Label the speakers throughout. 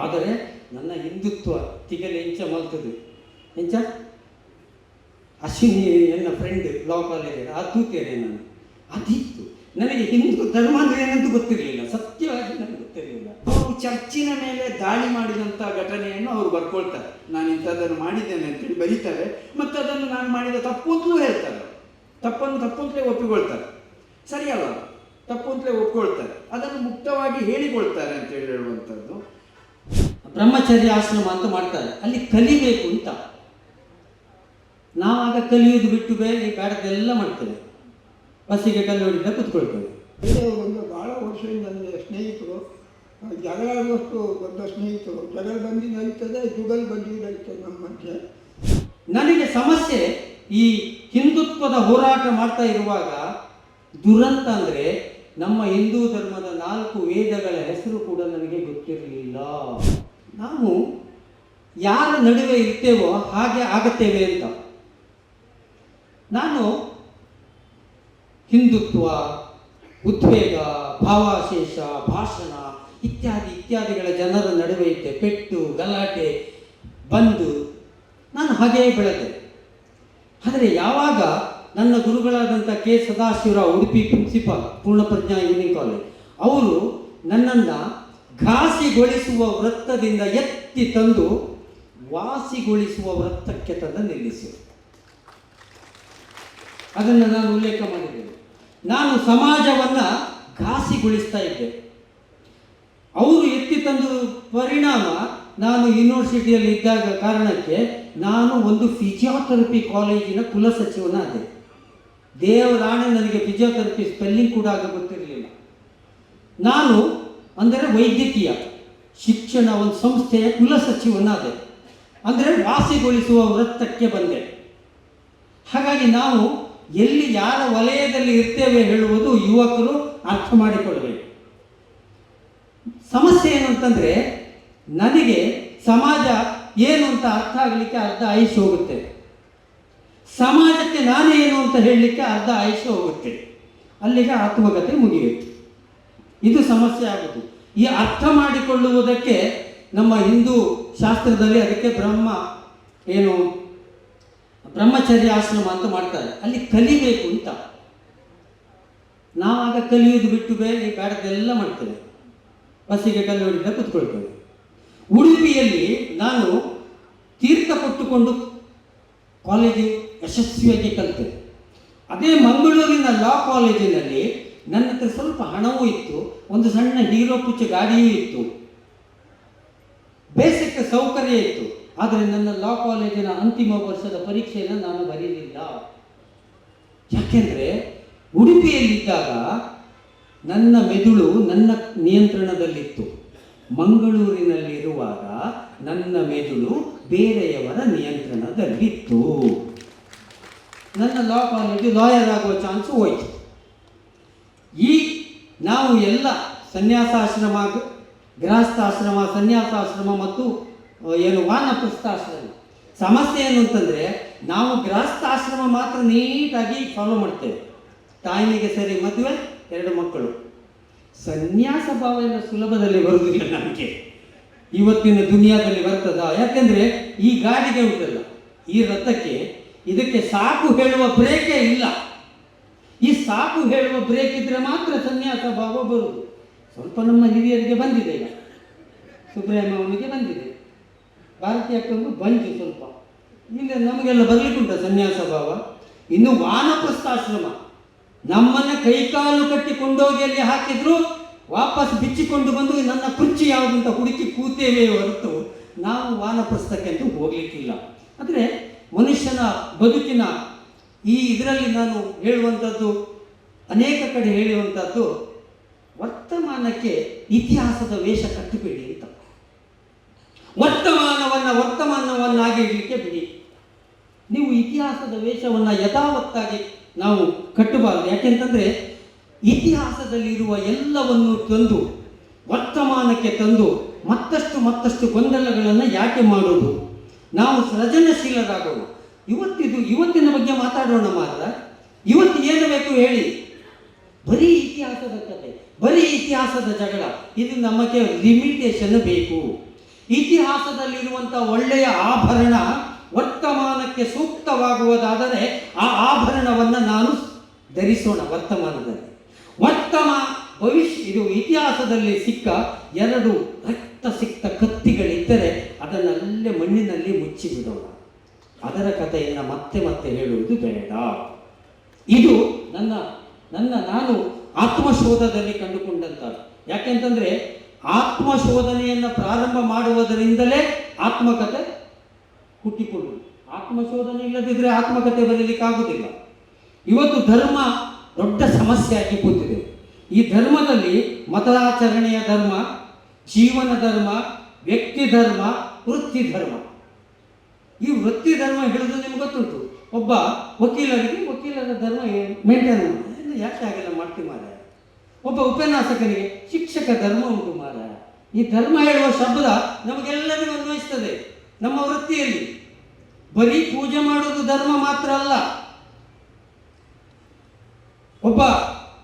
Speaker 1: ಆದರೆ ನನ್ನ ಹಿಂದುತ್ವ ತಿಗಲೆ ಎಂಚ ಮಲ್ತದೆ. ಎಂಚ ಅಶ್ವಿನಿ ನನ್ನ ಫ್ರೆಂಡ್ ಲಾ ಕಾಲೇಜ್ ಆ ತೂತೇನೆ ನಾನು. ಅದಿತ್ತು. ನನಗೆ ಹಿಂದೂ ಧರ್ಮ ಅಂದ್ರೆ ಏನಂತ ಗೊತ್ತಿರಲಿಲ್ಲ. ಸತ್ಯವಾಗಿ ನನಗೆ ಗೊತ್ತಿರಲಿಲ್ಲ.
Speaker 2: ಅವರು ಚರ್ಚಿನ ಮೇಲೆ ದಾಳಿ ಮಾಡಿದಂಥ ಘಟನೆಯನ್ನು ಅವರು ಬರ್ಕೊಳ್ತಾರೆ. ನಾನು ಇಂಥದ್ದನ್ನು ಮಾಡಿದ್ದೇನೆ ಅಂತೇಳಿ ಬರೀತಾರೆ. ಮತ್ತು ಅದನ್ನು ನಾನು ಮಾಡಿದ ತಪ್ಪು ಅಂತಲೂ ಹೇಳ್ತಾರೆ. ತಪ್ಪನ್ನು ತಪ್ಪು ಅಂತಲೇ ಒಪ್ಪಿಕೊಳ್ತಾರೆ. ಸರಿಯಲ್ಲ? ತಪ್ಪು ಅಂತಲೇ ಒಪ್ಕೊಳ್ತಾರೆ ಅದನ್ನು ಮುಕ್ತವಾಗಿ ಹೇಳಿಕೊಳ್ತಾರೆ ಅಂತೇಳಿ ಹೇಳುವಂಥದ್ದು.
Speaker 1: ಬ್ರಹ್ಮಚರ್ಯ ಆಶ್ರಮ ಅಂತ ಮಾಡ್ತಾರೆ. ಅಲ್ಲಿ ಕಲಿಬೇಕು ಅಂತ. ನಾವಾಗ ಕಲಿಯೋದು ಬಿಟ್ಟು ಬೇರೆ ಈ ಬೇಡದೆಲ್ಲ ಮಾಡ್ತೇವೆ ಬಸ್ಸಿಗೆ ಕಲ್ಲು ಹೊಡಿದ ಕೂತ್ಕೊಳ್ತೇವೆ
Speaker 3: ಇದೇ ಒಂದು ಭಾಳ ವರ್ಷದಿಂದ ನನಗೆ ಸ್ನೇಹಿತರು ಜಗಳ ಆಗುವಷ್ಟು ದೊಡ್ಡ ಸ್ನೇಹಿತರು ಜಗಳ ಬಂದು ನಡೀತದೆ ಜುಗಲ್ ಬಂದು ನಡೀತದೆ ನಮ್ಮ ಮಧ್ಯೆ.
Speaker 1: ನನಗೆ ಸಮಸ್ಯೆ ಈ ಹಿಂದುತ್ವದ ಹೋರಾಟ ಮಾಡ್ತಾ ಇರುವಾಗ ದುರಂತ ಅಂದರೆ ನಮ್ಮ ಹಿಂದೂ ಧರ್ಮದ ನಾಲ್ಕು ವೇದಗಳ ಹೆಸರು ಕೂಡ ನನಗೆ ಗೊತ್ತಿರಲಿಲ್ಲ. ನಾವು ಯಾರ ನಡುವೆ ಇರ್ತೇವೋ ಹಾಗೆ ಆಗುತ್ತೇವೆ ಅಂತ. ನಾನು ಹಿಂದುತ್ವ, ಉದ್ವೇಗ, ಭಾವಾಶೇಷ, ಭಾಷಣ ಇತ್ಯಾದಿ ಇತ್ಯಾದಿಗಳ ಜನರ ನಡುವೆ ಇದ್ದೆ. ಪೆಟ್ಟು, ಗಲಾಟೆ, ಬಂದು ನಾನು ಹಾಗೆಯೇ ಬೆಳೆದೆ. ಆದರೆ ಯಾವಾಗ ನನ್ನ ಗುರುಗಳಾದಂಥ K. Sadashivrao, Udupi principal, Poornaprajna engineering college ಅವರು ನನ್ನನ್ನು ಘಾಸಿಗೊಳಿಸುವ ವೃತ್ತದಿಂದ ಎತ್ತಿ ತಂದು ವಾಸಿಗೊಳಿಸುವ ವೃತ್ತಕ್ಕೆ ತಂದು ನಿಲ್ಲಿಸಿ ಅದನ್ನು ನಾನು ಉಲ್ಲೇಖ ಮಾಡಿದ್ದೇನೆ. ನಾನು ಸಮಾಜವನ್ನು ಘಾಸಿಗೊಳಿಸ್ತಾ ಇದ್ದೆ. ಅವರು ಎತ್ತಿ ತಂದು ಪರಿಣಾಮ ನಾನು ಯೂನಿವರ್ಸಿಟಿಯಲ್ಲಿ ಇದ್ದಾಗ ಕಾರಣಕ್ಕೆ ನಾನು ಒಂದು ಫಿಸಿಯೋಥೆರಪಿ ಕಾಲೇಜಿನ ಕುಲಸಚಿವನಾದೆ ದೇವರಾಣೆ ನನಗೆ ಫಿಜಿಯೋಥೆರಪಿ ಸ್ಪೆಲ್ಲಿಂಗ್ ಕೂಡ ಆಗ ಗೊತ್ತಿರಲಿಲ್ಲ. ನಾನು ಅಂದರೆ ವೈದ್ಯಕೀಯ ಶಿಕ್ಷಣ ಒಂದು ಸಂಸ್ಥೆಯ ಕುಲಸಚಿವನಾದೆ ಅಂದರೆ ವಾಸಿಗೊಳಿಸುವ ವೃತ್ತಕ್ಕೆ ಬಂದೆ. ಹಾಗಾಗಿ ನಾವು ಎಲ್ಲಿ ಯಾರ ವಲಯದಲ್ಲಿ ಇರ್ತೇವೆ ಹೇಳುವುದು ಯುವಕರು ಅರ್ಥ ಮಾಡಿಕೊಳ್ಳಬೇಕು ಸಮಸ್ಯೆ ಏನು ಅಂತಂದ್ರೆ ನನಗೆ ಸಮಾಜ ಏನು ಅಂತ ಅರ್ಥ ಆಗಲಿಕ್ಕೆ ಅರ್ಧ ಆಯುಷ್ ಹೋಗುತ್ತೆ. ಸಮಾಜಕ್ಕೆ ನಾನೇ ಏನು ಅಂತ ಹೇಳಲಿಕ್ಕೆ ಅರ್ಧ ಆಯುಷ್ ಹೋಗುತ್ತೆ. ಅಲ್ಲಿಗೆ ಆತ್ಮಕತೆ ಮುಗಿಯುತ್ತೆ. ಇದು ಸಮಸ್ಯೆ ಆಗುತ್ತೆ ಈ ಅರ್ಥ ಮಾಡಿಕೊಳ್ಳುವುದಕ್ಕೆ ನಮ್ಮ ಹಿಂದೂ ಶಾಸ್ತ್ರದಲ್ಲಿ ಅದಕ್ಕೆ ಬ್ರಹ್ಮ ಏನು ಬ್ರಹ್ಮಚರ್ಯ ಆಶ್ರಮ ಅಂತ ಮಾಡ್ತಾರೆ. ಅಲ್ಲಿ ಕಲಿಬೇಕು ಅಂತ. ನಾವಾಗ ಕಲಿಯೋದು ಬಿಟ್ಟು ಬೇರೆ ಬೇಡದೆಲ್ಲ ಮಾಡ್ತೇವೆ. ಬಸ್ಸಿಗೆ ಕಲ್ಲು ಹೊಡಿದ ಕೂತ್ಕೊಳ್ತೇವೆ. ಉಡುಪಿಯಲ್ಲಿ ನಾನು ತೀರ್ಥ ಕೊಟ್ಟುಕೊಂಡು ಕಾಲೇಜು ಯಶಸ್ವಿಯಾಗಿ ಕಲಿತೆ. ಅದೇ ಮಂಗಳೂರಿನ ಲಾ ಕಾಲೇಜಿನಲ್ಲಿ ನನ್ನ ಹತ್ರ ಸ್ವಲ್ಪ ಹಣವೂ ಇತ್ತು, ಒಂದು ಸಣ್ಣ ಹೀರೋ ಪುಚ್ಚ ಗಾಡಿಯೂ ಇತ್ತು. ಬೇಸಿಕ್ ಸೌಕರ್ಯ ಇತ್ತು, ಆದರೆ ನನ್ನ ಲಾ ಕಾಲೇಜಿನ ಅಂತಿಮ ವರ್ಷದ ಪರೀಕ್ಷೆಯನ್ನು ನಾನು ಬರೀಲಿಲ್ಲ. ಯಾಕೆಂದರೆ ಉಡುಪಿಯಲ್ಲಿದ್ದಾಗ ನನ್ನ ಮೆದುಳು ನನ್ನ ನಿಯಂತ್ರಣದಲ್ಲಿತ್ತು. ಮಂಗಳೂರಿನಲ್ಲಿರುವಾಗ ನನ್ನ ಮೆದುಳು ಬೇರೆಯವರ ನಿಯಂತ್ರಣದಲ್ಲಿತ್ತು. ನನ್ನ ಲಾ ಕಾಲೇಜು ಲಾಯರ್ ಆಗುವ ಚಾನ್ಸು ಹೋಯ್ತು. ಈ ನಾವು ಎಲ್ಲ ಸನ್ಯಾಸಾಶ್ರಮ, ಗೃಹಸ್ಥಾಶ್ರಮ, ಸನ್ಯಾಸಾಶ್ರಮ ಮತ್ತು ಏನು ವಾನಪ್ರಸ್ಥಾಶ್ರಮ, ಸಮಸ್ಯೆ ಏನು ಅಂತಂದರೆ ನಾವು ಗೃಹಸ್ಥಾಶ್ರಮ ಮಾತ್ರ ನೀಟಾಗಿ ಫಾಲೋ ಮಾಡ್ತೇವೆ. ತಾಯಿನಿಗೆ ಸರಿ, ಮದುವೆ, ಎರಡು ಮಕ್ಕಳು. ಸನ್ಯಾಸ ಭಾವ ಸುಲಭದಲ್ಲಿ ಬರುವುದಿಲ್ಲ ನಮಗೆ. ಇವತ್ತಿನ ದುನಿಯಾದಲ್ಲಿ ಬರ್ತದ? ಯಾಕೆಂದ್ರೆ ಈ ಗಾಡಿಗೆ ಉಂಟಲ್ಲ, ಈ ರಥಕ್ಕೆ ಇದಕ್ಕೆ ಸಾಕು ಹೇಳುವ ಬ್ರೇಕೇ ಇಲ್ಲ. ಈ ಸಾಕು ಹೇಳುವ ಬ್ರೇಕ್ ಇದ್ರೆ ಮಾತ್ರ ಸನ್ಯಾಸ ಭಾವ ಬರುವುದು ಸ್ವಲ್ಪ ನಮ್ಮ ಹಿರಿಯರಿಗೆ ಬಂದಿದೆ ಈಗ. ಸುಬ್ರಹ್ಮಣ್ಯ ಅವನಿಗೆ ಬಂದಿದೆ. ಭಾರತೀಯ ಬಂತು ಸ್ವಲ್ಪ. ಇಲ್ಲ ನಮಗೆಲ್ಲ ಬರ್ಲಿಕ್ಕುಂಟ ಸನ್ಯಾಸ ಭಾವ. ಇನ್ನು ವಾನಪ್ರಸ್ಥಾಶ್ರಮ. ನಮ್ಮನ್ನ ಕೈಕಾಲು ಕಟ್ಟಿ ಕೊಂಡೋಗಿ ಅಲ್ಲಿ ಹಾಕಿದ್ರು ವಾಪಸ್ ಬಿಚ್ಚಿಕೊಂಡು ಬಂದು ನನ್ನ ಕುರ್ಚಿ ಯಾವುದಂತ ಹುಡುಕಿ ಕೂತೇವೆ ಹೊರತು ನಾವು ವಾನಪ್ರಸ್ಥಕ್ಕೆ ಅಂತೂ ಹೋಗ್ಲಿಕ್ಕಿಲ್ಲ. ಅಂದರೆ ಮನುಷ್ಯನ ಬದುಕಿನ ಈ ಇದರಲ್ಲಿ ನಾನು ಹೇಳುವಂಥದ್ದು, ಅನೇಕ ಕಡೆ ಹೇಳುವಂಥದ್ದು ವರ್ತಮಾನಕ್ಕೆ ಇತಿಹಾಸದ ವೇಷ ಕಟ್ಟಬೇಡಿ ಅಂತ. ವರ್ತಮಾನವನ್ನು ವರ್ತಮಾನವನ್ನಾಗಿ ಇಡಲಿಕ್ಕೆ ಬಿಡಿ. ನೀವು ಇತಿಹಾಸದ ವೇಷವನ್ನು ಯಥಾವತ್ತಾಗಿ ನಾವು ಕಟ್ಟಬಾರದು. ಯಾಕೆಂತಂದರೆ, ಇತಿಹಾಸದಲ್ಲಿರುವ ಎಲ್ಲವನ್ನು ತಂದು, ವರ್ತಮಾನಕ್ಕೆ ತಂದು, ಮತ್ತಷ್ಟು ಮತ್ತಷ್ಟು ಗೊಂದಲಗಳನ್ನು ಯಾಕೆ ಮಾಡೋದು ನಾವು ಸೃಜನಶೀಲರಾಗೋಣ ಇವತ್ತಿದು, ಇವತ್ತಿನ ಬಗ್ಗೆ ಮಾತಾಡೋಣ ಮಾತ್ರ ಇವತ್ತು ಏನು ಬೇಕು ಹೇಳಿ. ಬರೀ ಇತಿಹಾಸದ ಕತೆ, ಬರೀ ಇತಿಹಾಸದ ಜಗಳ. ಇದು ನಮಗೆ ಲಿಮಿಟೇಷನ್ ಬೇಕು. ಇತಿಹಾಸದಲ್ಲಿರುವಂಥ ಒಳ್ಳೆಯ ಆಭರಣ ವರ್ತಮಾನಕ್ಕೆ ಸೂಕ್ತವಾಗುವುದಾದರೆ ಆ ಆಭರಣವನ್ನು ನಾನು ಧರಿಸೋಣ ವರ್ತಮಾನದಲ್ಲಿ. ವರ್ತಮ, ಭವಿಷ್ಯ, ಇದು ಇತಿಹಾಸದಲ್ಲಿ ಸಿಕ್ಕ ಎರಡು ರಕ್ತ ಸಿಕ್ತ ಕತ್ತಿಗಳಿದ್ದರೆ ಅದನ್ನಲ್ಲೇ ಮಣ್ಣಿನಲ್ಲಿ ಮುಚ್ಚಿಬಿಡೋಣ. ಅದರ ಕಥೆಯನ್ನು ಮತ್ತೆ ಮತ್ತೆ ಹೇಳುವುದು ಬೇಡ. ಇದು ನನ್ನ ನನ್ನ, ನಾನು ಆತ್ಮಶೋಧದಲ್ಲಿ ಕಂಡುಕೊಂಡಂತ ಯಾಕೆಂತಂದ್ರೆ ಆತ್ಮಶೋಧನೆಯನ್ನು ಪ್ರಾರಂಭ ಮಾಡುವುದರಿಂದಲೇ ಆತ್ಮಕತೆ ಹುಟ್ಟಿಕೊಳ್ಳುವುದು. ಆತ್ಮಶೋಧನೆ ಇಲ್ಲದಿದ್ದರೆ ಆತ್ಮಕತೆ ಬರಲಿಕ್ಕಾಗುವುದಿಲ್ಲ ಇವತ್ತು ಧರ್ಮ ದೊಡ್ಡ ಸಮಸ್ಯೆಯಾಗಿ ಕೂತಿದೆ. ಈ ಧರ್ಮದಲ್ಲಿ ಮತಾಚರಣೆಯ ಧರ್ಮ, ಜೀವನ ಧರ್ಮ, ವ್ಯಕ್ತಿ ಧರ್ಮ, ವೃತ್ತಿ ಧರ್ಮ. ಈ ವೃತ್ತಿ ಧರ್ಮ ಹಿಡಿದು ನಿಮ್ಗೆ ಗೊತ್ತುಂಟು. ಒಬ್ಬ ವಕೀಲರಿಗೆ ವಕೀಲರ ಧರ್ಮ ಮೇಂಟೈನ್ ಮಾಡ್ತಾರೆ ಯಾಕೆ ಹಾಗೆಲ್ಲ ಮಾಡ್ತೀವಿ ಮಾರ ಒಬ್ಬ ಉಪನ್ಯಾಸಕನಿಗೆ ಶಿಕ್ಷಕ ಧರ್ಮ ಉಂಟು ಮಾರ ಈ ಧರ್ಮ ಹೇಳುವ ಶಬ್ದ ನಮಗೆಲ್ಲರಿಗೂ ಅನ್ವಯಿಸ್ತದೆ. ನಮ್ಮ ವೃತ್ತಿಯಲ್ಲಿ ಬರೀ ಪೂಜೆ ಮಾಡುವುದು ಧರ್ಮ ಮಾತ್ರ ಅಲ್ಲ. ಒಬ್ಬ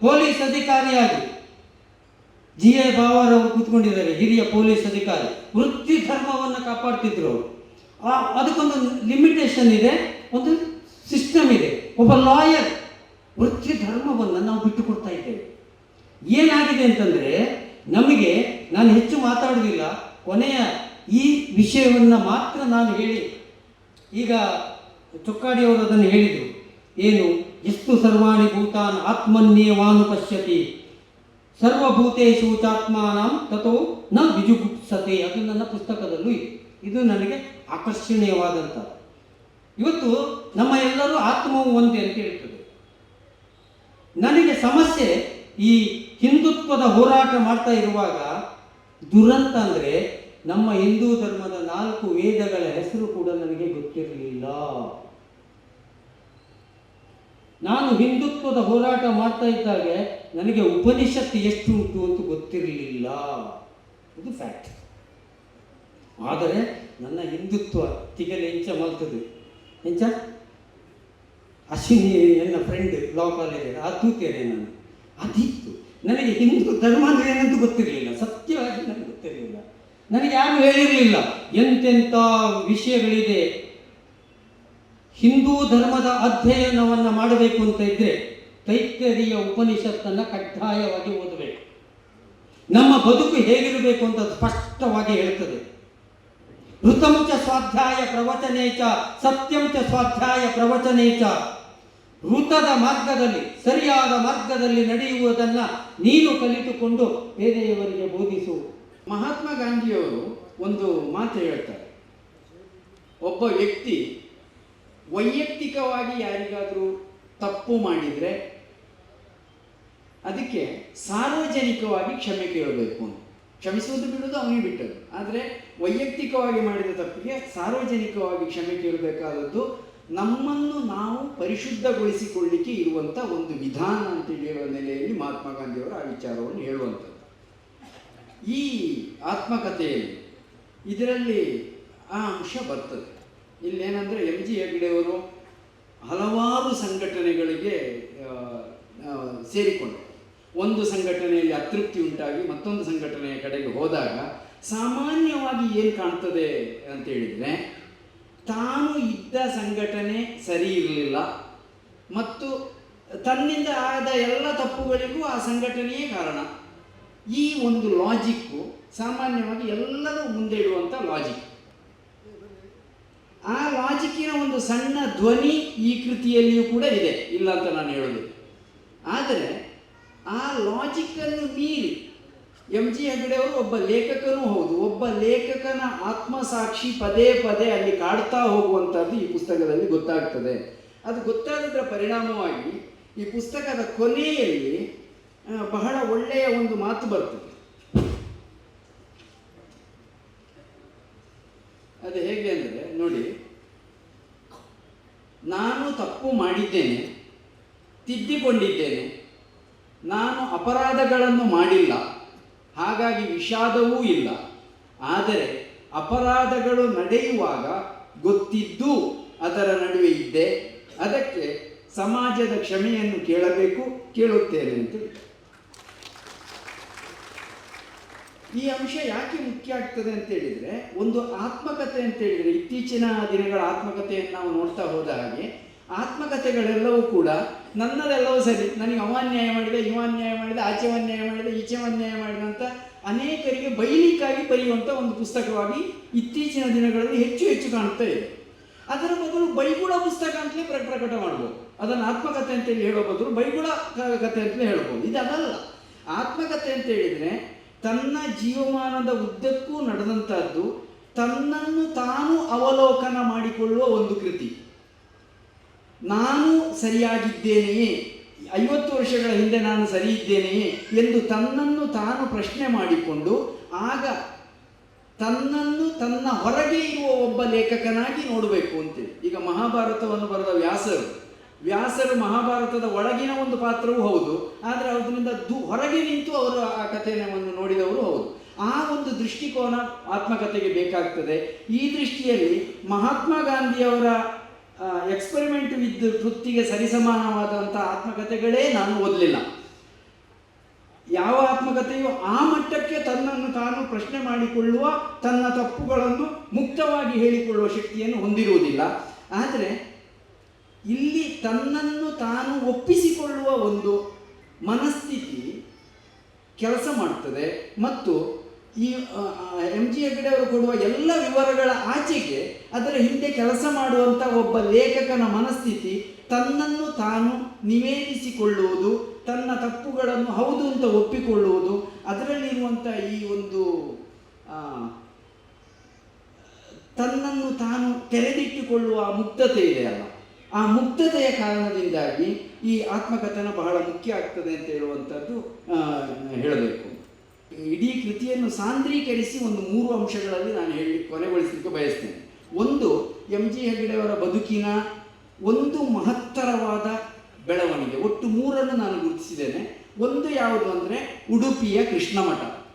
Speaker 1: ಪೊಲೀಸ್ ಅಧಿಕಾರಿಯಾಗಿ ಜಿ ಎ ಬಾವರವರು ಕೂತ್ಕೊಂಡಿದ್ದಾರೆ, ಹಿರಿಯ ಪೊಲೀಸ್ ಅಧಿಕಾರಿ. ವೃತ್ತಿ ಧರ್ಮವನ್ನು ಕಾಪಾಡ್ತಿದ್ರು ಅವರು. ಅದಕ್ಕೊಂದು ಲಿಮಿಟೇಷನ್ ಇದೆ, ಒಂದು ಸಿಸ್ಟಮ್ ಇದೆ. ಒಬ್ಬ ಲಾಯರ್ ವೃತ್ತಿ ಧರ್ಮವನ್ನು ನಾವು ಬಿಟ್ಟು ಕೊಡ್ತಾ ಇದ್ದೇವೆ. ಏನಾಗಿದೆ ಅಂತಂದರೆ, ನಮಗೆ, ನಾನು ಹೆಚ್ಚು ಮಾತಾಡೋದಿಲ್ಲ ಕೊನೆಯ ಈ ವಿಷಯವನ್ನು ಮಾತ್ರ ನಾನು ಹೇಳಿ. ಈಗ ಚೊಕ್ಕಾಡಿಯವರು ಅದನ್ನು ಹೇಳಿದರು. ಏನು? ಎಷ್ಟು ಸರ್ವಾಣಿ ಭೂತಾನ್ ಆತ್ಮನ್ಯವಾನು ಪಶ್ಯತಿ. ಸರ್ವಭೂತೇಶು ಚಾತ್ಮಾನಂ ತಥೋ ನ ಬಿಜುಗುಪ್ಸತೆ. ಅದು ನನ್ನ ಪುಸ್ತಕದಲ್ಲೂ ಇದೆ. ಇದು ನನಗೆ ಆಕರ್ಷಣೀಯವಾದಂಥ ಇವತ್ತು ನಮ್ಮ ಎಲ್ಲರೂ ಆತ್ಮವು ಒಂದೇ ಅಂತ ಹೇಳ್ತದೆ. ನನಗೆ ಸಮಸ್ಯೆ ಈ ಹಿಂದುತ್ವದ ಹೋರಾಟ ಮಾಡ್ತಾ ಇರುವಾಗ ದುರಂತ ಅಂದರೆ ನಮ್ಮ ಹಿಂದೂ ಧರ್ಮದ ನಾಲ್ಕು ವೇದಗಳ ಹೆಸರು ಕೂಡ ನನಗೆ ಗೊತ್ತಿರಲಿಲ್ಲ. ನಾನು ಹಿಂದುತ್ವದ ಹೋರಾಟ ಮಾಡ್ತಾ ಇದ್ದಾಗೆ ನನಗೆ ಉಪನಿಷತ್ತು ಎಷ್ಟು ಉಂಟು ಅಂತ ಗೊತ್ತಿರಲಿಲ್ಲ. ಇದು ಫ್ಯಾಕ್ಟ್ ಆದರೆ ನನ್ನ ಹಿಂದುತ್ವ ತಿಗಲೆ ಎಂಚ ಮಲ್ತದೆ. ಎಂಚ ಅಶ್ವಿನಿ ನನ್ನ ಫ್ರೆಂಡ್ ಲಾ ಕಾಲೇಜ್ ಆ ತೂತೇನೆ ನಾನು. ಅದಿತ್ತು. ನನಗೆ ಹಿಂದೂ ಧರ್ಮ ಅಂದರೆ ಏನಂತ ಗೊತ್ತಿರಲಿಲ್ಲ. ಸತ್ಯವಾಗಿ ನನಗೆ ಗೊತ್ತಿರಲಿಲ್ಲ. ನನಗೆ ಯಾರು ಹೇಳಿರಲಿಲ್ಲ. ಎಂತೆಂಥ ವಿಷಯಗಳಿದೆ. ಹಿಂದೂ ಧರ್ಮದ ಅಧ್ಯಯನವನ್ನು ಮಾಡಬೇಕು ಅಂತ ಇದ್ದರೆ ತೈತ್ಯರಿಯ ಉಪನಿಷತ್ತನ್ನು ಕಡ್ಡಾಯವಾಗಿ ಓದಬೇಕು. ನಮ್ಮ ಬದುಕು ಹೇಗಿರಬೇಕು ಅಂತ ಸ್ಪಷ್ಟವಾಗಿ ಹೇಳ್ತದೆ ಋತಂ ಸ್ವಾಧ್ಯಾಯ ಪ್ರವಚನೇಚ ಸತ್ಯಂ ಚ ಸ್ವಾಧ್ಯಾಯ ಪ್ರವಚನೇಚ ಋತದ ಮಾರ್ಗದಲ್ಲಿ, ಸರಿಯಾದ ಮಾರ್ಗದಲ್ಲಿ ನಡೆಯುವುದನ್ನು ನೀನು ಕಲಿತುಕೊಂಡು ಬೇರೆಯವರಿಗೆ ಬೋಧಿಸು.
Speaker 2: ಮಹಾತ್ಮ ಗಾಂಧಿಯವರು ಒಂದು ಮಾತು ಹೇಳ್ತಾರೆ. ಒಬ್ಬ ವ್ಯಕ್ತಿ ವೈಯಕ್ತಿಕವಾಗಿ ಯಾರಿಗಾದರೂ ತಪ್ಪು ಮಾಡಿದರೆ ಅದಕ್ಕೆ ಸಾರ್ವಜನಿಕವಾಗಿ ಕ್ಷಮೆ ಕೇಳಬೇಕು ಕ್ಷಮಿಸುವುದು ಬಿಡುವುದು ಅವನಿಗೆ ಬಿಟ್ಟದ್ದು. ಆದರೆ ವೈಯಕ್ತಿಕವಾಗಿ ಮಾಡಿದ ತಪ್ಪಿಗೆ ಸಾರ್ವಜನಿಕವಾಗಿ ಕ್ಷಮೆ ಕೇಳಬೇಕಾದದ್ದು ನಮ್ಮನ್ನು ನಾವು ಪರಿಶುದ್ಧಗೊಳಿಸಿಕೊಳ್ಳಿಕ್ಕೆ ಇರುವಂಥ ಒಂದು ವಿಧಾನ ಅಂತ ಹೇಳುವ ನೆಲೆಯಲ್ಲಿ ಮಹಾತ್ಮ ಗಾಂಧಿಯವರು ಆ ವಿಚಾರವನ್ನು ಹೇಳುವಂಥದ್ದು. ಈ ಆತ್ಮಕಥೆಯಲ್ಲಿ ಇದರಲ್ಲಿ ಆ ಅಂಶ ಬರ್ತದೆ. ಇಲ್ಲೇನಂದರೆ ಎಂ ಜಿ ಹೆಗ್ಡೆಯವರು ಹಲವಾರು ಸಂಘಟನೆಗಳಿಗೆ ಸೇರಿಕೊಂಡರು. ಒಂದು ಸಂಘಟನೆಯಲ್ಲಿ ಅತೃಪ್ತಿ ಉಂಟಾಗಿ ಮತ್ತೊಂದು ಸಂಘಟನೆಯ ಕಡೆಗೆ ಹೋದಾಗ ಸಾಮಾನ್ಯವಾಗಿ ಏನು ಕಾಣ್ತದೆ ಅಂತ ಹೇಳಿದರೆ, ತಾನು ಇದ್ದ ಸಂಘಟನೆ ಸರಿ ಇರಲಿಲ್ಲ ಮತ್ತು ತನ್ನಿಂದ ಆದ ಎಲ್ಲ ತಪ್ಪುಗಳಿಗೂ ಆ ಸಂಘಟನೆಯೇ ಕಾರಣ. ಈ ಒಂದು ಲಾಜಿಕ್ಕು ಸಾಮಾನ್ಯವಾಗಿ ಎಲ್ಲರೂ ಮುಂದೆ ಇಡುವಂಥ ಲಾಜಿಕ್ ಆ ಲಾಜಿಕ್ಕಿನ ಒಂದು ಸಣ್ಣ ಧ್ವನಿ ಈ ಕೃತಿಯಲ್ಲಿಯೂ ಕೂಡ ಇದೆ, ಇಲ್ಲ ಅಂತ ನಾನು ಹೇಳೋದು. ಆದರೆ ಆ ಲಾಜಿಕ್ಕನ್ನು ಮೀರಿ. ಎಂ ಜಿ ಹೆಗಡೆಯವರು ಒಬ್ಬ ಲೇಖಕನೂ ಹೌದು. ಒಬ್ಬ ಲೇಖಕನ ಆತ್ಮಸಾಕ್ಷಿ ಪದೇ ಪದೇ ಅಲ್ಲಿ ಕಾಡ್ತಾ ಹೋಗುವಂಥದ್ದು ಈ ಪುಸ್ತಕದಲ್ಲಿ ಗೊತ್ತಾಗ್ತದೆ. ಅದು ಗೊತ್ತಾದದರ ಪರಿಣಾಮವಾಗಿ ಈ ಪುಸ್ತಕದ ಕೊನೆಯಲ್ಲಿ ಬಹಳ ಒಳ್ಳೆಯ ಒಂದು ಮಾತು ಬರ್ತದೆ. ಅದು ಹೇಗೆ ಅಂದರೆ, ನೋಡಿ, ನಾನು ತಪ್ಪು ಮಾಡಿದ್ದೇನೆ, ತಿದ್ದಿಕೊಂಡಿದ್ದೇನೆ ನಾನು ಅಪರಾಧಗಳನ್ನು ಮಾಡಿಲ್ಲ. ಹಾಗಾಗಿ ವಿಷಾದವೂ ಇಲ್ಲ. ಆದರೆ ಅಪರಾಧಗಳು ನಡೆಯುವಾಗ ಗೊತ್ತಿದ್ದು ಅದರ ನಡುವೆ ಇದ್ದೆ. ಅದಕ್ಕೆ ಸಮಾಜದ ಕ್ಷಮೆಯನ್ನು ಕೇಳಬೇಕು, ಕೇಳುತ್ತೇನೆ ಅಂತ ಈ ಅಂಶ ಯಾಕೆ ಮುಖ್ಯ ಆಗ್ತದೆ ಅಂತ ಹೇಳಿದ್ರೆ, ಒಂದು ಆತ್ಮಕತೆ ಅಂತ ಹೇಳಿದ್ರೆ, ಇತ್ತೀಚಿನ ದಿನಗಳ ಆತ್ಮಕತೆಯನ್ನು ನಾವು ನೋಡ್ತಾ ಹೋದ ಹಾಗೆ ಆತ್ಮಕಥೆಗಳೆಲ್ಲವೂ ಕೂಡ ನನ್ನದೆಲ್ಲವೂ ಸರಿ. ನನಗೆ ಅವ ಅನ್ಯಾಯ ಮಾಡಿದೆ, ಇವ ಮಾಡಿದೆ, ಆಚೆ ಅನ್ಯಾಯ ಮಾಡಿದೆ, ಈಚೆ ಅನ್ಯಾಯ ಮಾಡಿದೆ ಅನೇಕರಿಗೆ ಬೈಲಿಕ್ಕಾಗಿ ಬರೆಯುವಂಥ ಒಂದು ಪುಸ್ತಕವಾಗಿ ಇತ್ತೀಚಿನ ದಿನಗಳಲ್ಲಿ ಹೆಚ್ಚು ಹೆಚ್ಚು ಕಾಣ್ತಾ ಇದೆ. ಅದರ ಬದಲು ಬೈಗುಳ ಪುಸ್ತಕ ಅಂತಲೇ ಪ್ರ, ಪ್ರಕಟ ಮಾಡ್ಬೋದು. ಅದನ್ನು ಆತ್ಮಕಥೆ ಅಂತೇಳಿ ಹೇಳೋ ಬದಲು ಬೈಗುಳ ಕಥೆ ಅಂತಲೇ ಹೇಳ್ಬೋದು. ಇದು ಅದಲ್ಲ. ಆತ್ಮಕಥೆ ಅಂತ ಹೇಳಿದರೆ ತನ್ನ ಜೀವಮಾನದ ಉದ್ದಕ್ಕೂ ನಡೆದಂಥದ್ದು ತನ್ನನ್ನು ತಾನು ಅವಲೋಕನ ಮಾಡಿಕೊಳ್ಳುವ ಒಂದು ಕೃತಿ. ನಾನು ಸರಿಯಾಗಿದ್ದೇನೆಯೇ? ಐವತ್ತು ವರ್ಷಗಳ ಹಿಂದೆ ನಾನು ಸರಿ ಇದ್ದೇನೆಯೇ ಎಂದು ತನ್ನನ್ನು ತಾನು ಪ್ರಶ್ನೆ ಮಾಡಿಕೊಂಡು, ಆಗ ತನ್ನನ್ನು ತನ್ನ ಹೊರಗೆ ಇರುವ ಒಬ್ಬ ಲೇಖಕನಾಗಿ ನೋಡಬೇಕು ಅಂತೇಳಿ. ಈಗ ಮಹಾಭಾರತವನ್ನು ಬರೆದ ವ್ಯಾಸರು. ವ್ಯಾಸರು ಮಹಾಭಾರತದ ಒಳಗಿನ ಒಂದು ಪಾತ್ರವೂ ಹೌದು, ಆದರೆ ಅದರಿಂದ ದು ಹೊರಗೆ ನಿಂತು ಅವರು ಆ ಕಥೆಯನ್ನು ನೋಡಿದವರು ಹೌದು. ಆ ಒಂದು ದೃಷ್ಟಿಕೋನ ಆತ್ಮಕಥೆಗೆ ಬೇಕಾಗ್ತದೆ. ಈ ದೃಷ್ಟಿಯಲ್ಲಿ ಮಹಾತ್ಮ ಗಾಂಧಿಯವರ ಎಕ್ಸ್ಪೆರಿಮೆಂಟ್ ವಿತ್ ತೃಪ್ತಿಗೆ ಸರಿಸಮಾನವಾದಂಥ ಆತ್ಮಕಥೆಗಳೇ ನಾನು ಓದಲಿಲ್ಲ. ಯಾವ ಆತ್ಮಕಥೆಯು ಆ ಮಟ್ಟಕ್ಕೆ ತನ್ನನ್ನು ತಾನು ಪ್ರಶ್ನೆ ಮಾಡಿಕೊಳ್ಳುವ, ತನ್ನ ತಪ್ಪುಗಳನ್ನು ಮುಕ್ತವಾಗಿ ಹೇಳಿಕೊಳ್ಳುವ ಶಕ್ತಿಯನ್ನು ಹೊಂದಿರುವುದಿಲ್ಲ. ಆದರೆ, ಇಲ್ಲಿ ತನ್ನನ್ನು ತಾನು ಒಪ್ಪಿಸಿಕೊಳ್ಳುವ ಒಂದು ಮನಸ್ಥಿತಿ ಕೆಲಸ ಮಾಡ್ತದೆ ಮತ್ತು ಈ ಎಂ ಜಿ ಹೆಗಡೆ ಅವರು ಕೊಡುವ ಎಲ್ಲ ವಿವರಗಳ ಆಚೆಗೆ ಅದರ ಹಿಂದೆ ಕೆಲಸ ಮಾಡುವಂಥ ಒಬ್ಬ ಲೇಖಕನ ಮನಸ್ಥಿತಿ ತನ್ನನ್ನು ತಾನು ನಿವೇದಿಸಿಕೊಳ್ಳುವುದು, ತನ್ನ ತಪ್ಪುಗಳನ್ನು ಹೌದು ಅಂತ ಒಪ್ಪಿಕೊಳ್ಳುವುದು ಅದರಲ್ಲಿರುವಂಥ ಈ ಒಂದು ತನ್ನನ್ನು ತಾನು ತೆರೆದಿಟ್ಟುಕೊಳ್ಳುವ ಮುಕ್ತತೆ ಇದೆ ಅಲ್ಲ. ಆ ಮುಕ್ತತೆಯ ಕಾರಣದಿಂದಾಗಿ ಈ ಆತ್ಮಕಥನ ಬಹಳ ಮುಖ್ಯ ಆಗ್ತದೆ ಅಂತ ಹೇಳುವಂಥದ್ದು ಹೇಳಬೇಕು. ಇಡೀ ಕೃತಿಯನ್ನು ಸಾಂದ್ರೀಕರಿಸಿ ಒಂದು ಮೂರು ಅಂಶಗಳಲ್ಲಿ ನಾನು ಹೇಳಿ ಕೊನೆಗೊಳಿಸಲಿಕ್ಕೆ ಬಯಸ್ತೇನೆ. ಒಂದು, ಎಂ ಜಿ ಹೆಗ್ಡೆಯವರ ಬದುಕಿನ ಒಂದು ಮಹತ್ತರವಾದ ಬೆಳವಣಿಗೆ. ಒಟ್ಟು ಮೂರನ್ನು ನಾನು ಗುರುತಿಸಿದ್ದೇನೆ. ಒಂದು ಯಾವುದು ಅಂದರೆ ಉಡುಪಿಯ ಕೃಷ್ಣ ಮಠ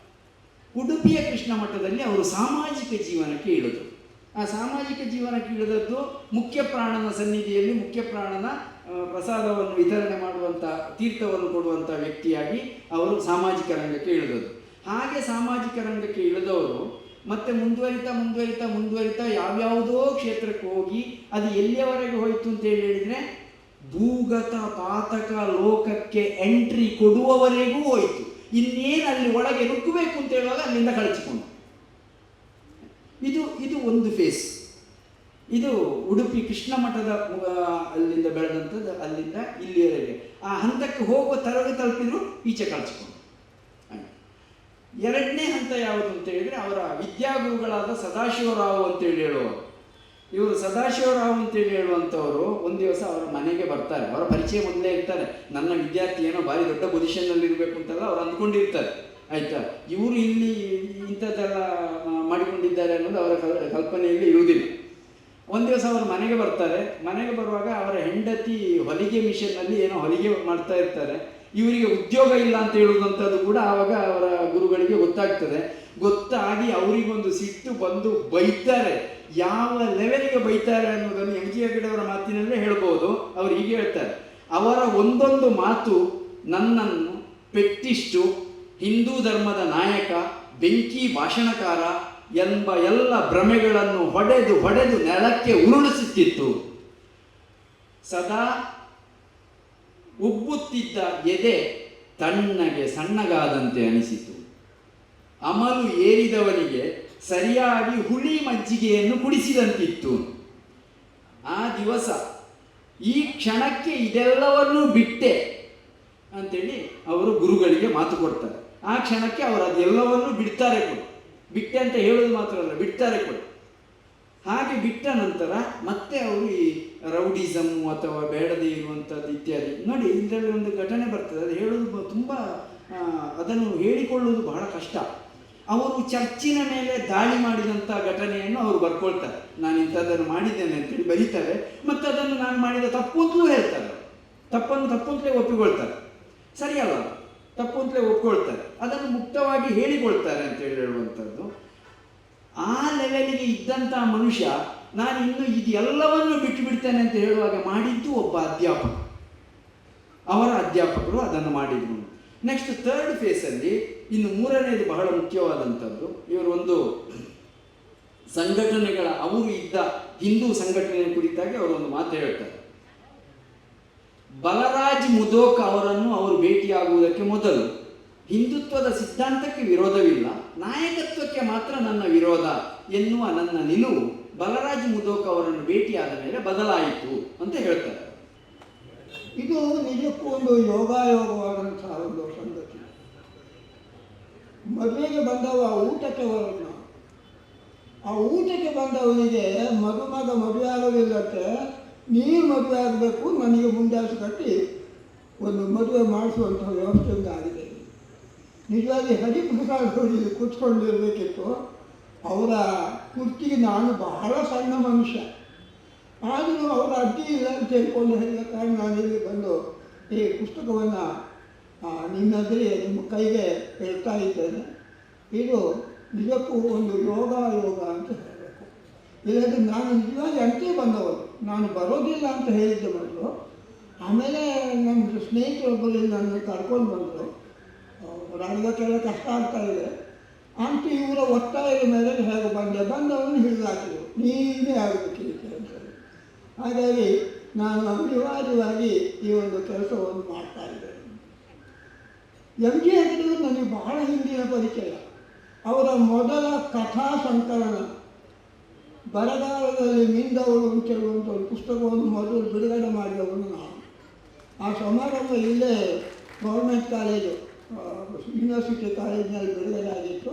Speaker 2: ಉಡುಪಿಯ ಕೃಷ್ಣ ಮಠದಲ್ಲಿ ಅವರು ಸಾಮಾಜಿಕ ಜೀವನಕ್ಕೆ ಇಳಿದರು. ಆ ಸಾಮಾಜಿಕ ಜೀವನಕ್ಕೆ ಇಳಿದದ್ದು ಮುಖ್ಯ ಪ್ರಾಣನ ಸನ್ನಿಧಿಯಲ್ಲಿ ಮುಖ್ಯ ಪ್ರಾಣನ ಪ್ರಸಾದವನ್ನು ವಿತರಣೆ ಮಾಡುವಂಥ ತೀರ್ಥವನ್ನು ಕೊಡುವಂಥ ವ್ಯಕ್ತಿಯಾಗಿ ಅವರು ಸಾಮಾಜಿಕ ರಂಗಕ್ಕೆ ಇಳಿದದ್ದು. ಹಾಗೆ ಸಾಮಾಜಿಕ ರಂಗಕ್ಕೆ ಇಳಿದವರು ಮತ್ತೆ ಮುಂದುವರಿತಾ ಮುಂದುವರಿತಾ ಮುಂದುವರಿತಾ ಯಾವ್ಯಾವುದೋ ಕ್ಷೇತ್ರಕ್ಕೆ ಹೋಗಿ ಅದು ಎಲ್ಲಿಯವರೆಗೆ ಹೋಯಿತು ಅಂತ ಹೇಳಿ ಹೇಳಿದ್ರೆ, ಭೂಗತ ಪಾತಕ ಲೋಕಕ್ಕೆ ಎಂಟ್ರಿ ಕೊಡುವವರೆಗೂ ಹೋಯಿತು. ಇನ್ನೇನು ಅಲ್ಲಿ ಒಳಗೆ ನುಗ್ಗಬೇಕು ಅಂತ ಹೇಳುವಾಗ ಅಲ್ಲಿಂದ ಕಳಚಿಕೊಂಡು ಇದು ಇದು ಒಂದು ಫೇಸ್ ಇದು ಉಡುಪಿ ಕೃಷ್ಣ ಮಠದ ಅಲ್ಲಿಂದ ಬೆಳೆದಂಥದ್ದು ಅಲ್ಲಿಂದ ಇಲ್ಲಿಯವರೆಗೆ. ಆ ಹಂತಕ್ಕೆ ಹೋಗುವ ತರಗೆ ತಲುಪಿದ್ರು ಈಚೆ ಕಳಚಿಕೊಂಡು ಹಾಗೆ. ಎರಡನೇ ಹಂತ ಯಾವುದು ಅಂತ ಹೇಳಿದ್ರೆ ಅವರ ವಿದ್ಯಾಗುರುಗಳಾದ ಸದಾಶಿವರಾವ್ ಅಂತೇಳಿ ಹೇಳುವ ಇವರು ಸದಾಶಿವರಾವ್ ಅಂತೇಳಿ ಹೇಳುವಂಥವರು ಒಂದು ದಿವಸ ಅವರ ಮನೆಗೆ ಬರ್ತಾರೆ. ಅವರ ಪರಿಚಯ ಮೊದಲೇ ಇರ್ತಾರೆ. ನನ್ನ ವಿದ್ಯಾರ್ಥಿ ಏನೋ ಭಾರಿ ದೊಡ್ಡ ಪೊಸಿಷನ್ನಲ್ಲಿ ಇರಬೇಕು ಅಂತೆಲ್ಲ ಅವ್ರು ಅಂದ್ಕೊಂಡಿರ್ತಾರೆ. ಆಯ್ತಾ? ಇವರು ಇಲ್ಲಿ ಇಂಥದ್ದೆಲ್ಲ ಮಾಡಿಕೊಂಡಿದ್ದಾರೆ ಅನ್ನೋದು ಅವರ ಕಲ್- ಕಲ್ಪನೆಯಲ್ಲಿ ಇರುವುದಿಲ್ಲ. ಒಂದು ದಿವಸ ಅವರು ಮನೆಗೆ ಬರ್ತಾರೆ. ಮನೆಗೆ ಬರುವಾಗ ಅವರ ಹೆಂಡತಿ ಹೊಲಿಗೆ ಮಿಷನ್ನಲ್ಲಿ ಏನೋ ಹೊಲಿಗೆ ಮಾಡ್ತಾ ಇರ್ತಾರೆ. ಇವರಿಗೆ ಉದ್ಯೋಗ ಇಲ್ಲ ಅಂತ ಹೇಳುವುದಂಥದ್ದು ಕೂಡ ಆವಾಗ ಅವರ ಗುರುಗಳಿಗೆ ಗೊತ್ತಾಗ್ತದೆ. ಗೊತ್ತಾಗಿ ಅವರಿಗೊಂದು ಸಿಟ್ಟು ಬಂದು ಬೈತಾರೆ. ಯಾವ ಲೆವೆಲ್ಗೆ ಬೈತಾರೆ ಅನ್ನೋದನ್ನು ಎಂ ಜಿ ಹೆಗಡೆಯವರ ಮಾತಿನಲ್ಲೇ ಹೇಳ್ಬೋದು. ಅವ್ರು ಹೀಗೆ ಹೇಳ್ತಾರೆ. ಅವರ ಒಂದೊಂದು ಮಾತು ನನ್ನನ್ನು ಪೆಟ್ಟಿಷ್ಟು ಹಿಂದೂ ಧರ್ಮದ ನಾಯಕ, ಬೆಂಕಿ ಭಾಷಣಕಾರ ಎಂಬ ಎಲ್ಲ ಭ್ರಮೆಗಳನ್ನು ಹೊಡೆದು ಹೊಡೆದು ನೆಲಕ್ಕೆ ಉರುಳಿಸುತ್ತಿತ್ತು. ಸದಾ ಉಬ್ಬುತ್ತಿದ್ದ ಎದೆ ತಣ್ಣಗೆ ಸಣ್ಣಗಾದಂತೆ ಅನಿಸಿತು. ಅಮಲು ಏರಿದವನಿಗೆ ಸರಿಯಾಗಿ ಹುಳಿ ಮಜ್ಜಿಗೆಯನ್ನು ಕುಡಿಸಿದಂತಿತ್ತು. ಆ ದಿವಸ ಈ ಕ್ಷಣಕ್ಕೆ ಇದೆಲ್ಲವನ್ನೂ ಬಿಟ್ಟೆ ಅಂತೇಳಿ ಅವರು ಗುರುಗಳಿಗೆ ಮಾತು ಕೊಡ್ತಾರೆ. ಆ ಕ್ಷಣಕ್ಕೆ ಅವರು ಅದೆಲ್ಲವನ್ನೂ ಬಿಡ್ತಾರೆ ಕೊಡು. ಬಿಟ್ಟೆ ಅಂತ ಹೇಳೋದು ಮಾತ್ರ ಅಲ್ಲ ಬಿಡ್ತಾರೆ ಕೊಡು. ಹಾಗೆ ಬಿಟ್ಟ ನಂತರ ಮತ್ತೆ ಅವರು ರೌಡಿಸಮ್ ಅಥವಾ ಬೇಡದೇ ಇರುವಂಥದ್ದು ಇತ್ಯಾದಿ. ನೋಡಿ, ಇದರಲ್ಲಿ ಒಂದು ಘಟನೆ ಬರ್ತದೆ. ಅದು ಹೇಳೋದು ತುಂಬ ಅದನ್ನು ಹೇಳಿಕೊಳ್ಳುವುದು ಬಹಳ ಕಷ್ಟ. ಅವರು ಚರ್ಚಿನ ಮೇಲೆ ದಾಳಿ ಮಾಡಿದಂಥ ಘಟನೆಯನ್ನು ಅವರು ಬರ್ಕೊಳ್ತಾರೆ. ನಾನು ಇಂಥದ್ದನ್ನು ಮಾಡಿದ್ದೇನೆ ಅಂತೇಳಿ ಬರೀತಾರೆ. ಮತ್ತು ಅದನ್ನು ನಾನು ಮಾಡಿದ ತಪ್ಪು ಅಂತಲೂ ಹೇಳ್ತಾರೆ. ತಪ್ಪನ್ನು ತಪ್ಪು ಅಂತಲೇ ಒಪ್ಪಿಕೊಳ್ತಾರೆ. ಸರಿಯಲ್ಲ ತಪ್ಪು ಅಂತಲೇ ಒಪ್ಕೊಳ್ತಾರೆ ಅದನ್ನು ಮುಕ್ತವಾಗಿ ಹೇಳಿಕೊಳ್ತಾರೆ ಅಂತೇಳಿ ಹೇಳುವಂಥದ್ದು ಆ ಲೆವೆಲಿಗೆ ಇದ್ದಂಥ ಮನುಷ್ಯ ನಾನು ಇನ್ನು ಇದೆಲ್ಲವನ್ನು ಬಿಟ್ಟು ಬಿಡ್ತೇನೆ ಅಂತ ಹೇಳುವಾಗ ಮಾಡಿದ್ದು ಒಬ್ಬ ಅಧ್ಯಾಪಕ. ಅವರ ಅಧ್ಯಾಪಕರು ಅದನ್ನು ಮಾಡಿದ್ರು. ನೆಕ್ಸ್ಟ್ ಥರ್ಡ್ ಫೇಸಲ್ಲಿ ಇನ್ನು ಮೂರನೇದು ಬಹಳ ಮುಖ್ಯವಾದಂಥದ್ದು, ಇವರು ಒಂದು ಸಂಘಟನೆಗಳ, ಅವರು ಇದ್ದ ಹಿಂದೂ ಸಂಘಟನೆಯ ಕುರಿತಾಗಿ ಅವರು ಒಂದು ಮಾತು ಹೇಳ್ತಾರೆ. ಬಲರಾಜ್ ಮುದೋಕ್ ಅವರನ್ನು ಅವರು ಭೇಟಿಯಾಗುವುದಕ್ಕೆ ಮೊದಲು ಹಿಂದುತ್ವದ ಸಿದ್ಧಾಂತಕ್ಕೆ ವಿರೋಧವಿಲ್ಲ, ನಾಯಕತ್ವಕ್ಕೆ ಮಾತ್ರ ನನ್ನ ವಿರೋಧ ಎನ್ನುವ ನನ್ನ ನಿಲುವು ಬಲರಾಜ್ ಮುದೋಕ್ ಅವರನ್ನು ಭೇಟಿಯಾದ ಮೇಲೆ ಬದಲಾಯಿತು ಅಂತ ಹೇಳ್ತಾರೆ.
Speaker 3: ಇದು ನಿಜಕ್ಕೂ ಒಂದು ಯೋಗಾಯೋಗವಾದಂತಹ ಒಂದು ಸಂಗತಿ. ಮದುವೆಗೆ ಬಂದವ ಊಟಕ್ಕೆ ಬರೋದು ಆ ಊಟಕ್ಕೆ ಬಂದವನಿಗೆ ಮದುಮಗ ಮದುವೆ ಆಗೋದಿಲ್ಲಂತೆ ನೀನು ಮದುವೆ ಆಗಬೇಕು ನನಗೆ ಮುಂದಾಸು ಕಟ್ಟಿ ಒಂದು ಮದುವೆ ಮಾಡಿಸುವಂಥ ವ್ಯವಸ್ಥೆ ಆಗಿದೆ. ನಿಜವಾಗಿ ಹರಿಪ್ರಸಾದ್ ಅವರು ಕೂತ್ಕೊಂಡಿರಬೇಕಿತ್ತು. ಅವರ ಕುರ್ಚಿಗೆ ನಾನು ಬಹಳ ಸಣ್ಣ ಮನುಷ್ಯ. ಆದರೂ ಅವರ ಅಡ್ಡಿ ಇಲ್ಲ ಅಂತ ಹೇಳ್ಕೊಂಡು ಹೇಳಿದ ಕಾರಣ ನಾನು ಇಲ್ಲಿ ಬಂದು ಈ ಪುಸ್ತಕವನ್ನು ನಿನ್ನದ್ರಿ ನಿಮ್ಮ ಕೈಗೆ ಹೇಳ್ತಾ ಇದ್ದೇನೆ. ಇದು ನಿಜಕ್ಕೂ ಒಂದು ಯೋಗ ಯೋಗ ಅಂತ ಹೇಳಬೇಕು. ಇಲ್ಲದ್ರೆ ನಾನು ನಿಜವಾಗಿ ಅಂತೆ ಬಂದವರು ನಾನು ಬರೋದಿಲ್ಲ ಅಂತ ಹೇಳಿದ್ದೆ ಮೊದಲು. ಆಮೇಲೆ ನಮ್ಮ ಸ್ನೇಹಿತರೊಬ್ಬರಲ್ಲಿ ನನ್ನ ಕರ್ಕೊಂಡು ಬಂದರು. ರಾಜಕೀಯ ಕಷ್ಟ ಆಗ್ತಾ ಇದೆ. ಅಂತೂ ಇವರ ಒತ್ತಾಯದ ಮೇಲೆ ಹೇಗೆ ಬಂದೆ? ಬಂದವನು ಹಿಡಿದಾಕಿದರು. ನೀನೇ ಆಗಬೇಕು ಕೆಲಸ ಹಾಗಾಗಿ ನಾನು ಅನಿವಾರ್ಯವಾಗಿ ಈ ಒಂದು ಕೆಲಸವನ್ನು ಮಾಡ್ತಾ ಇದ್ದೇನೆ. ಎಂ ಜಿ ಹೆಗಡೆಯವರು ನನಗೆ ಬಹಳ ಹಿಂದಿನ ಪರಿಚಯ. ಅವರ ಮೊದಲ ಕಥಾ ಸಂಕಲನ. ಬರಗಾಲದಲ್ಲಿ ಮಿಂದವರು ಅಂತ ಹೇಳುವಂಥ ಒಂದು ಪುಸ್ತಕವನ್ನು ಮೊದಲು ಬಿಡುಗಡೆ ಮಾಡಿದವನು ನಾನು. ಆ ಸಮಾರಂಭ ಇಲ್ಲೇ ಗೌರ್ಮೆಂಟ್ ಕಾಲೇಜು. ಯೂನಿವರ್ಸಿಟಿ ಕಾಲೇಜಿನಲ್ಲಿ ಬಿಡುಗಡೆ ಆಗಿತ್ತು.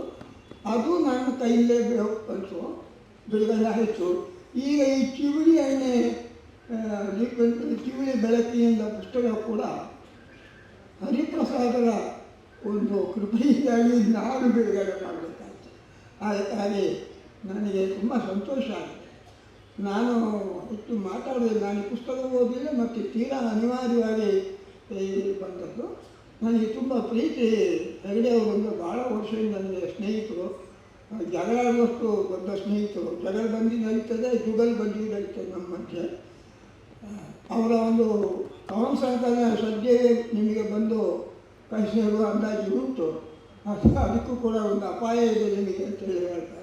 Speaker 3: ಅದು ನನ್ನ ಕೈಯಲ್ಲೇ ಬೆ- ಬಂತು. ಬಿಡುಗಡೆ ಆಯಿತು. ಈಗ ಈ ಚಿವಳಿ ಎಣ್ಣೆ ಚಿವಳಿ ಬೆಳಕಿನಿಂದ ಪುಸ್ತಕ ಕೂಡ ಹರಿಪ್ರಸಾದರ ಒಂದು ಕೃಪೆಯಿಂದಾಗಿ ನಾನು ಬಿಡುಗಡೆ ಮಾಡಬೇಕಾಯ್ತು ಅದಕ್ಕಾಗಿ ನನಗೆ ತುಂಬ ಸಂತೋಷ ಆಗಿದೆ. ನಾನು ಹೆಚ್ಚು ಮಾತಾಡೋದಿಲ್ಲ ನಾನು ಪುಸ್ತಕ ಓದಿಲ್ಲ, ಮತ್ತು ತೀರಾ ಅನಿವಾರ್ಯವಾಗಿ ಬಂದದ್ದು ನನಗೆ ತುಂಬ ಪ್ರೀತಿ ಹೆಗಡೆ ಅವರಿಂದ ಭಾಳ ವರ್ಷದಿಂದ ನನಗೆ ಸ್ನೇಹಿತರು, ಜಗಳ ಆದಷ್ಟು ದೊಡ್ಡ ಸ್ನೇಹಿತರು. ಜಗಳ ಬಂದು ನಡೀತದೆ ಜುಗಲ್ ಬಂದು ನಡೀತದೆ ನಮ್ಮ ಮಧ್ಯೆ. ಅವರ ಒಂದು ಪವನ್ ಸಂಕಲನ ಸದ್ಯ ನಿಮಗೆ ಬಂದು ಕಳಿಸಿರುವ ಅಂದಾಜು ಉಂಟು. ಅದು, ಅದಕ್ಕೂ ಕೂಡ ಒಂದು ಅಪಾಯ ಇದೆ ನಿಮಗೆ ಅಂತೇಳಿ ಹೇಳ್ತಾರೆ.